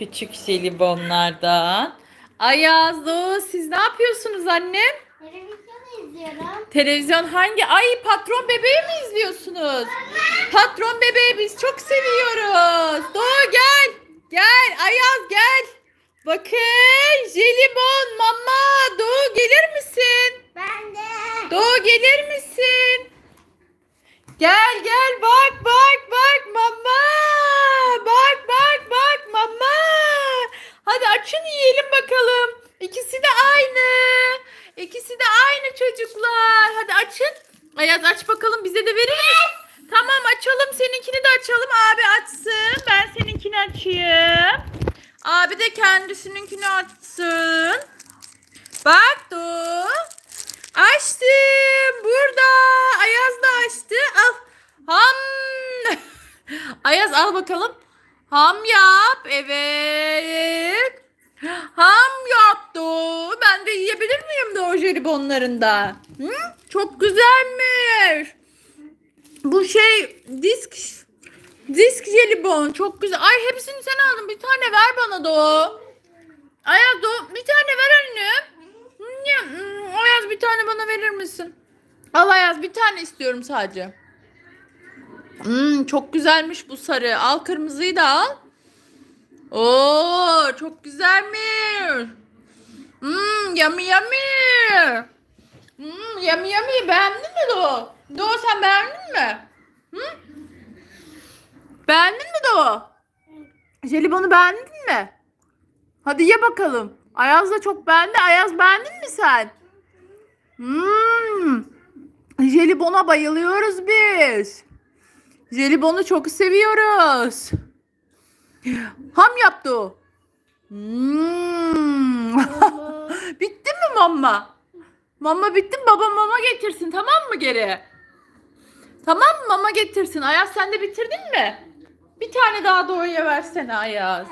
Küçük jelibonlardan. Ayaz, Doğu siz ne yapıyorsunuz annem? Televizyon izliyorum. Televizyon hangi? Ay patron bebeği mi izliyorsunuz? Patron bebeği biz çok seviyoruz. Doğu gel. Gel Ayaz gel. Bakın jelibon mama. Doğu gelir misin? Ben de. Doğu gelir misin? Gel gel bak bak bak mama. Bak bak bak mama. Hadi açın yiyelim bakalım. İkisi de aynı. İkisi de aynı çocuklar. Hadi açın. Ayaz aç bakalım bize de verir misin? Tamam açalım. Seninkini de açalım. Abi açsın. Ben seninkini açayım. Abi de kendisininkini açsın. Bak Doğu. Açtım. Burada. Ayaz da açtı. Al. Ham. Ayaz al bakalım. Ham yap. Evet. Ham yaptı. Ben de yiyebilir miyim de o jelibonlarında? Hı? Çok güzelmiş. Bu şey disk disk jelibon çok güzel. Ay hepsini sen aldın. Bir tane ver bana o. Ayaz do bir tane ver anne. Hmm, Ayaz bir tane bana verir misin? Al Ayaz bir tane istiyorum sadece. Hmm, çok güzelmiş bu sarı. Al kırmızıyı da al. Oo, çok güzelmiş. Hmm, yummy yummy. Hmm, yummy yummy. Beğendin mi Doğu? Doğu sen beğendin mi? Hı? Beğendin mi Doğu? Jelibonu beğendin mi? Hadi ye bakalım. Ayaz da çok beğendi. Ayaz beğendin mi sen? Hmm. Jelibona bayılıyoruz biz. Jelibonu çok seviyoruz. Ham yaptı o. Hmm. bitti mi mama? Mama bitti mi? Baba mama getirsin tamam mı geri? Tamam mı mama getirsin? Ayaz sen de bitirdin mi? Bir tane daha Doğu'ya versene Ayaz.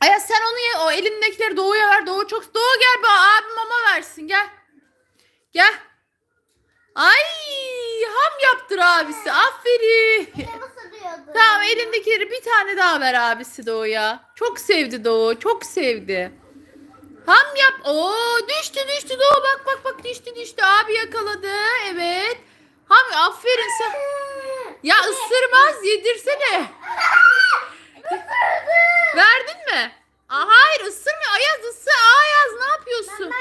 Ayaz sen onu ye. O elindekileri Doğu'ya ver. Doğu çok... Doğu gel be abi mama versin gel. Gel. Ay ham yaptır abisi. Aferin. Tamam elindekileri bir tane daha ver abisi Doğu'ya. Çok sevdi Doğu. Çok sevdi. Ham yap. Oo düştü düştü Doğu. Bak bak bak düştü düştü. Abi yakaladı. Evet. Ham aferin sen. Ya ısırmaz yedirsene. Verdin mi? Aa, hayır ısırmıyor. Ayaz ısır. Ayaz ne yapıyorsun?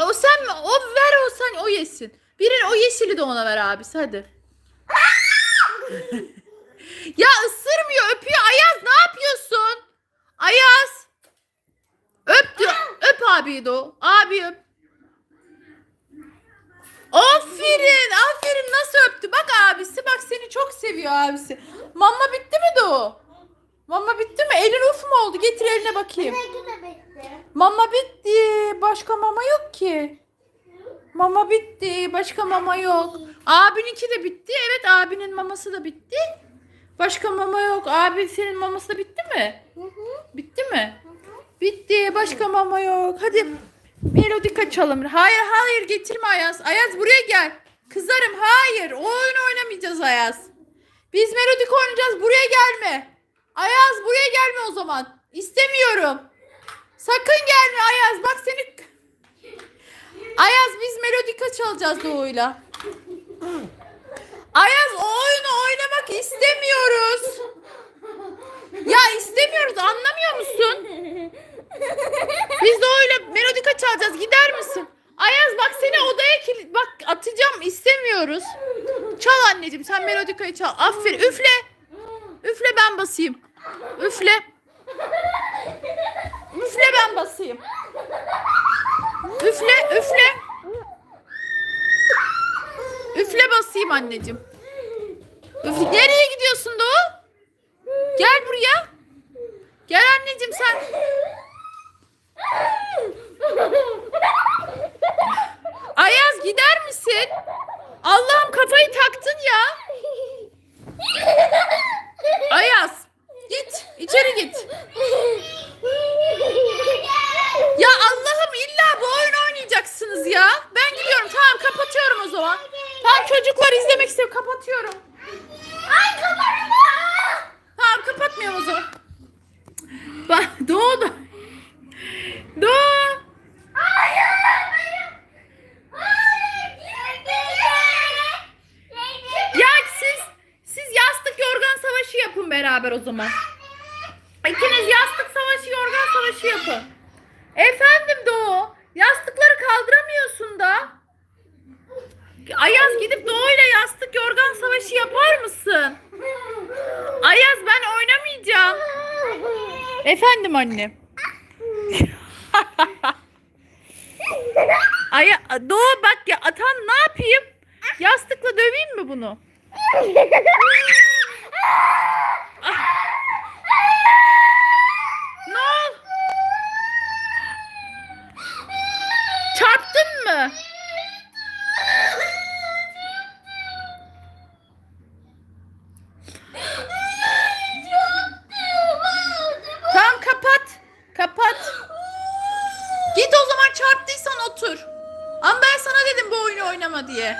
O sen mi? O ver o sen o yesin. Biri o yeşili de ona ver abisi hadi. ya ısırmıyor öpüyor. Ayaz ne yapıyorsun? Ayaz. Öp diyor. Öp abiyi de o. Abi öp. Aferin, aferin nasıl öptü. Bak abisi, bak seni çok seviyor abisi. Mama bitti mi o? Mama bitti mi? Elin uf mu oldu? Getir eline bakayım. Benimki de bitti. Mama bitti. Başka mama yok ki. Mama bitti. Başka mama yok. Abininki de bitti. Evet abinin maması da bitti. Başka mama yok. Abi senin maması da bitti mi? Bitti mi? Bitti. Başka mama yok. Hadi melodik açalım. Hayır hayır getirme Ayaz. Ayaz buraya gel. Kızarım. Hayır. O oyun oynamayacağız Ayaz. Biz melodik oynayacağız. Buraya gelme. Ayaz buraya gelme o zaman. İstemiyorum. Sakın gelme Ayaz. Bak seni... Ayaz biz melodika çalacağız Doğu'yla. Ayaz o oyunu oynamak istemiyoruz. Ya istemiyoruz anlamıyor musun? Çalacağız. Gider misin? Ayaz bak seni odaya kilit... Bak atacağım istemiyoruz. Çal anneciğim sen melodikayı çal. Aferin üfle. Üfle ben basayım. Üfle. Üfle ben basayım. Üfle üfle. Üfle basayım anneciğim. Üfle. Nereye gidiyorsun Doğu? Gel buraya. Gel anneciğim sen. Ayaz gider misin? Allah'ım kafayı taktın ya. Ayaz git içeri git. Ya Allah'ım illa bu oyun oynayacaksınız ya. Ben gidiyorum tamam kapatıyorum o zaman. Tamam çocuklar izlemek istiyor kapatıyorum. Ay kamerama. Tamam kapatmıyorum o zaman. Bak da. Doğu. Ya siz siz yastık yorgan savaşı yapın beraber o zaman. İkiniz yastık savaşı yorgan savaşı yapın. Efendim Doğu. Yastıkları kaldıramıyorsun da. Ayaz gidip Doğu'yla yastık yorgan savaşı yapar mısın? Ayaz ben oynamayacağım. Efendim annem. Aya Doğu bak ya atan ne yapayım? Yastıkla döveyim mi bunu? Oynama diye.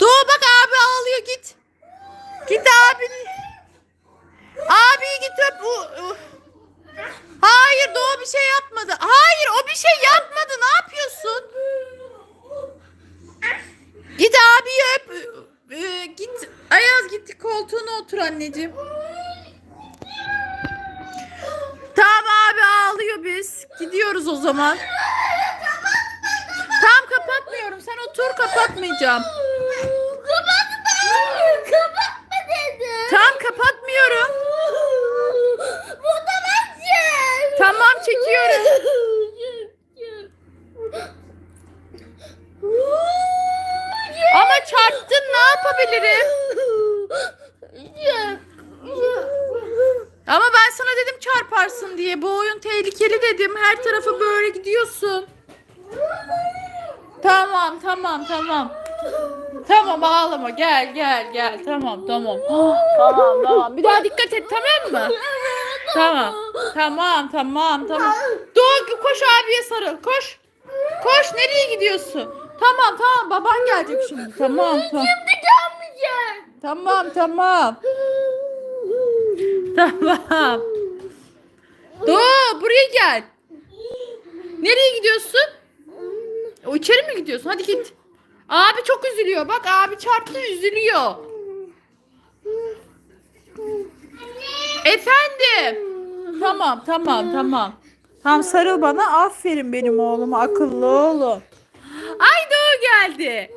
Doğu bak abi ağlıyor git. Git abini. Abi git öp. U- u- Hayır Doğu bir şey yapmadı. Hayır o bir şey yapmadı. Ne yapıyorsun? Git abi öp. Ee, Git. Ayaz git koltuğuna otur anneciğim. Tamam abi ağlıyor biz. Gidiyoruz o zaman. Tamam kapatmıyorum. Sen otur kapatmayacağım. Kapatma. Kapatma dedim. Tamam kapatmıyorum. Burada ben Tamam çekiyorum. Ama çarptın ne yapabilirim? Ama ben sana dedim çarparsın diye. Bu oyun tehlikeli dedim. Her tarafı böyle gidiyorsun. Tamam tamam tamam. Tamam ağlama gel gel gel. Tamam tamam. tamam tamam. Bir daha dikkat et tamam mı? Tamam. Tamam tamam tamam. Doğu koş abiye sarıl. Koş. Koş nereye gidiyorsun? Tamam tamam baban gelecek şimdi. Tamam tamam. Tamam tamam. Tamam. Doğu buraya gel. Nereye gidiyorsun? O içeri mi gidiyorsun? Hadi git. Abi çok üzülüyor. Bak abi çarptı üzülüyor. Efendim. Tamam tamam tamam. Tamam sarıl bana. Aferin benim oğluma akıllı oğlum. Ay Doğu geldi.